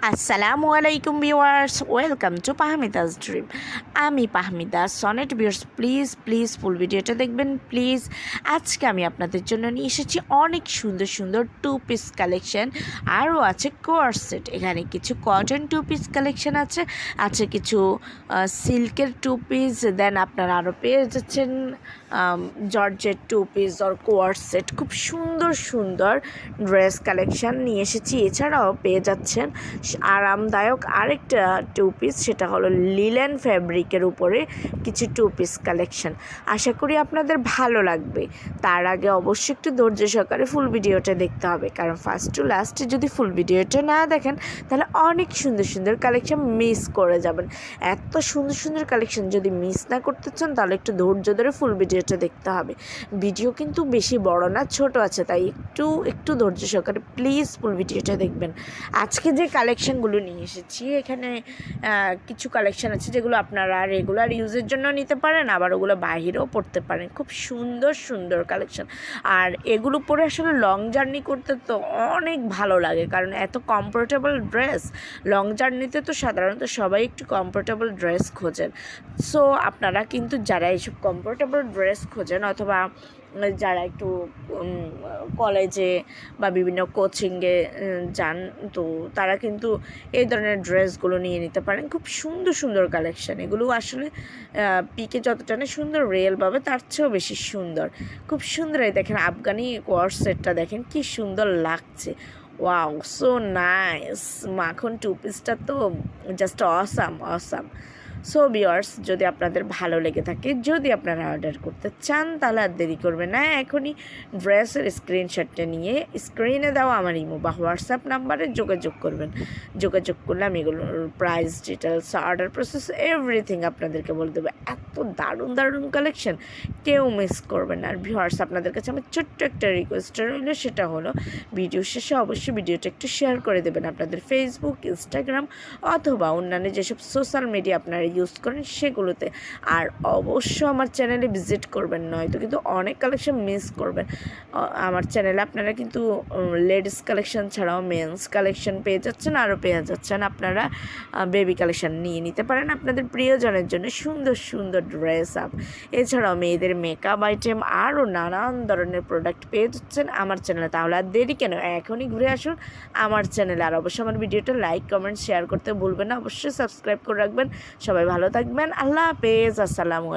আসসালামু আলাইকুম viewers, welcome to Pahmida's dream. আমি Pahmida Sonet viewers, please please full ভিডিওটা দেখবেন, প্লিজ। আজকে আমি আপনাদের জন্য নিয়ে এসেছি অনেক সুন্দর সুন্দর টু পিস কালেকশন আরও আছে কোয়ার সেট এখানে কিছু কটন টু পিস কালেকশন আছে আছে কিছু সিল্কের টু পিস দেন আপনারা আরও পেয়ে যাচ্ছেন জর্জের two piece or co-ord set খুব সুন্দর সুন্দর ড্রেস কালেকশন নিয়ে এসেছি। এছাড়াও পেয়ে যাচ্ছেন আরামদায়ক আরেকটা টু পিস সেটা হলো লিলেন ফ্যাব্রিকের উপরে কিছু টু পিস কালেকশন আশা করি আপনাদের ভালো লাগবে। তার আগে অবশ্যই একটু ধৈর্য সহকারে ফুল ভিডিওটা দেখতে হবে। কারণ ফার্স্ট টু লাস্টে যদি ফুল ভিডিওটা না দেখেন, তাহলে অনেক সুন্দর সুন্দর কালেকশন মিস করে যাবেন। এত সুন্দর সুন্দর কালেকশন যদি মিস না করতে চান, তাহলে একটু ধৈর্য ধরে ফুল ভিডিওটা দেখতে হবে। ভিডিও কিন্তু বেশি বড় না, ছোট আছে, তাই একটু একটু ধৈর্য সহকারে প্লিজ ফুল ভিডিওটা দেখবেন। আজকে যে কালেকশনগুলো নিয়ে এসেছি। এখানে কিছু কালেকশন আছে যেগুলো আপনারা রেগুলার ইউজের জন্য নিতে পারেন, আবার ওগুলো বাহিরেও পড়তে পারেন। খুব সুন্দর সুন্দর কালেকশন আর এগুলো পরে আসলে লং জার্নি করতে তো অনেক ভালো লাগে, কারণ এত কমফোর্টেবল ড্রেস লং জার্নিতে তো সাধারণত সবাই একটু কমফোর্টেবল ড্রেস খোঁজেন। সো আপনারা কিন্তু যারা এইসব কমফোর্টেবল ড্রেস খোঁজেন অথবা যারা একটু কলেজে বা বিভিন্ন কোচিংয়ে যান, তো তারা কিন্তু এই ধরনের ড্রেসগুলো নিয়ে নিতে পারেন। খুব সুন্দর সুন্দর কালেকশান এগুলো আসলে পিকে যতটা না সুন্দর রিয়েল পাবে, তার চেয়েও বেশি সুন্দর। খুব সুন্দর এই দেখেন আফগানি কোয়ার সেটটা দেখেন, কি সুন্দর লাগছে। ওয়াও সো নাইস মাখন টু পিসটা তো just awesome awesome so viewers যদি আপনাদের ভালো লেগে থাকে, যদি আপনারা অর্ডার করতে চান, তাহলে আর দেরি করবে না। এখনই ড্রেসের স্ক্রিনশটটা নিয়ে স্ক্রিনে দেওয়া আমার ইমো বা হোয়াটসঅ্যাপ নাম্বারে যোগাযোগ করবেন। যোগাযোগ করলে আমি এগুলোর price details order process everything আপনাদেরকে বলে দেবো। এত দারুণ দারুণ কালেকশন কেউ মিস করবেন আর ভিউয়ার্স আপনাদের কাছে আমার ছোট্ট একটা রিকোয়েস্ট রইল, সেটা হলো ভিডিও শেষে অবশ্যই ভিডিওটা একটু শেয়ার করে দেবেন আপনাদের ফেসবুক ইনস্টাগ্রাম অথবা অন্যান্য যেসব সোশ্যাল মিডিয়া আপনারা ইউজ করেন সেগুলোতে। আর অবশ্য আমার চ্যানেলে ভিজিট করবেন, নয়তো কিন্তু অনেক কালেকশন মিস করবেন। আমার চ্যানেলে আপনারা কিন্তু লেডিস কালেকশন ছাড়াও মেন্স কালেকশন পেয়ে যাচ্ছেন, আরও পেয়ে যাচ্ছেন। আপনারা বেবি কালেকশন নিয়ে নিতে পারেন আপনাদের প্রিয়জনের জন্য সুন্দর সুন্দর ড্রেস আপ এছাড়াও মেয়েদের মেকআপ আইটেম আরও নানান ধরনের প্রোডাক্ট পেয়ে যাচ্ছেন আমার চ্যানেলে তাহলে আর দেরি কেন? এখনই ঘুরে আসুন আমার চ্যানেলে আর অবশ্যই আমার ভিডিওটা লাইক কমেন্ট শেয়ার করতে ভুলবেন না। অবশ্যই সাবস্ক্রাইব করে রাখবেন। সবাই ভালো থাকবেন। আল্লাহ হাফেজ। আসসালামু